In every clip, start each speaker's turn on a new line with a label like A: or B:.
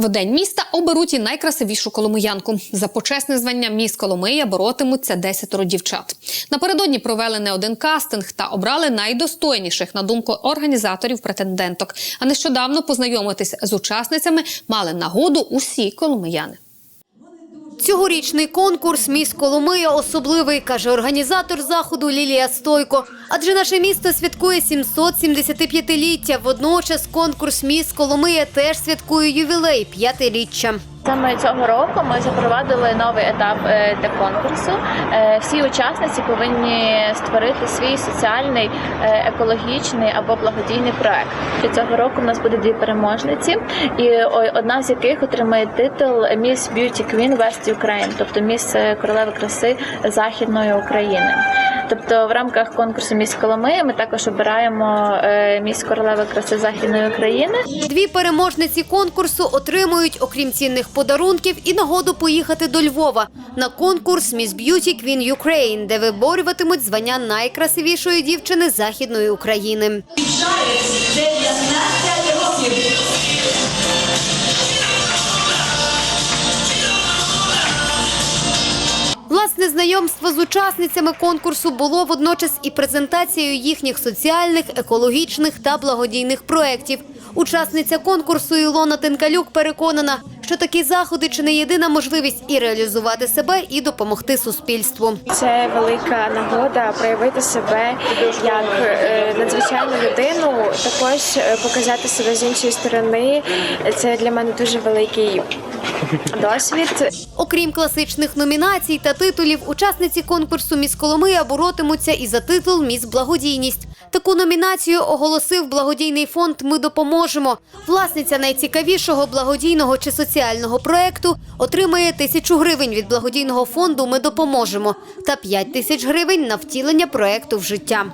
A: В день міста оберуть і найкрасивішу коломиянку. За почесне звання міс Коломия боротимуться десятеро дівчат. Напередодні провели не один кастинг та обрали найдостойніших на думку організаторів претенденток. А нещодавно познайомитись з учасницями мали нагоду усі коломияни.
B: Цьогорічний конкурс «Міс Коломия» особливий, каже організатор заходу Лілія Стойко. Адже наше місто святкує 775-ліття. Водночас конкурс «Міс Коломия» теж святкує ювілей – п'ятиріччя.
C: Саме цього року ми запровадили новий етап е, для конкурсу. Е, Всі учасниці повинні створити свій соціальний, е, екологічний або благодійний проект. Цього року в нас буде дві переможниці, і одна з яких отримає титул Miss Beauty Queen West Ukraine, тобто міс королеви краси Західної України. Тобто, в рамках конкурсу Міс Коломия ми також обираємо міс королеви краси Західної України.
B: Дві переможниці конкурсу отримують, окрім цінних подарунків, і нагоду поїхати до Львова на конкурс «Miss Beauty Queen Ukraine», де виборюватимуть звання найкрасивішої дівчини Західної України.
D: 19 років.
B: Власне знайомство з учасницями конкурсу було водночас і презентацією їхніх соціальних, екологічних та благодійних проєктів. Учасниця конкурсу Ілона Тенкалюк переконана, що такі заходи чи не єдина можливість і реалізувати себе, і допомогти суспільству.
E: Це велика нагода проявити себе як е, надзвичайну людину, також е, показати себе з іншої сторони. Це для мене дуже великий досвід.
B: Окрім класичних номінацій та титулів, учасниці конкурсу «Міс Коломия» боротимуться і за титул «Міс Благодійність». Таку номінацію оголосив благодійний фонд Ми допоможемо. Власниця найцікавішого благодійного чи соціального проекту отримає тисячу гривень від благодійного фонду Ми допоможемо та п'ять тисяч гривень на втілення проекту в життя.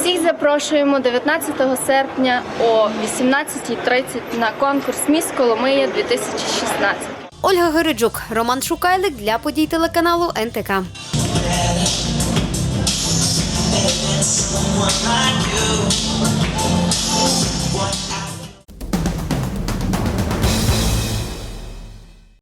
F: Всіх запрошуємо 19 серпня о 18.30 на конкурс Міс Коломия 2016.
B: Ольга Гириджук, Роман Шукайлик для подій телеканалу НТК.
D: Someone like you. What